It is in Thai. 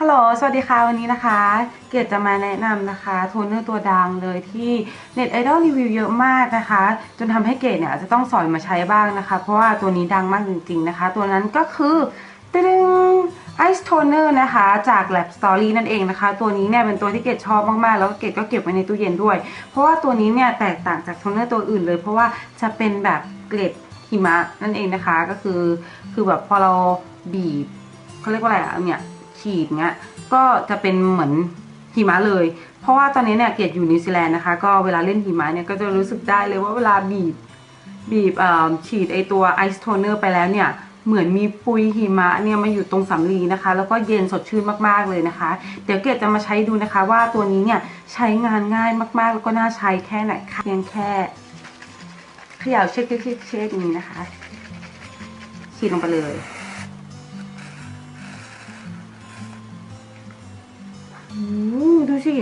ฮัลโหล สวัสดีค่ะ วันนี้นะคะ เกดจะมาแนะนำนะคะโทนเนอร์ตัวดังเลยที่เน็ตไอดอลรีวิวเยอะมากนะคะ จนทำให้เกดเนี่ยจะต้องสอยมาใช้บ้างนะคะ เพราะว่าตัวนี้ดังมากจริงๆนะคะ ตัวนั้นก็คือตึงไอซ์โทนเนอร์นะคะ จาก Lab Story นั่นเองนะคะ ตัวนี้เนี่ยเป็นตัวที่เกดชอบมากๆ แล้วเกดก็เก็บไว้ในตู้เย็นด้วย เพราะว่าตัวนี้เนี่ยแตกต่างจากโทนเนอร์ตัวอื่นเลย เพราะว่าจะเป็นแบบเกล็ดหิมะนั่นเองนะคะ ก็คือคือแบบพอเราบีบเขาเรียกว่าอะไรอะเนี่ย ฉีดเงี้ยก็จะเป็นเหมือนหิมะเลย เพราะว่าตอนนี้เนี่ยเกลียดอยู่นิวซีแลนด์นะคะก็เวลาเล่นหิมะเนี่ยก็จะรู้สึกได้เลยว่าเวลาบีบบีบฉีดไอตัวไอซ์โทนเนอร์ไปแล้วเนี่ยเหมือนมีปุยหิมะเนี่ยมาอยู่ตรงสำลีนะคะ แล้วก็เย็นสดชื่นมากๆเลยนะคะ เดี๋ยวเกดจะมาใช้ดูนะคะ ว่าตัวนี้เนี่ยใช้งานง่ายมากๆ แล้วก็น่าใช้แค่ไหนคะเพียงแค่เขย่าเช็คเช็คเช็คเช็คอย่างนี้นะคะฉีดลงไปเลย โอ้โหดูสิ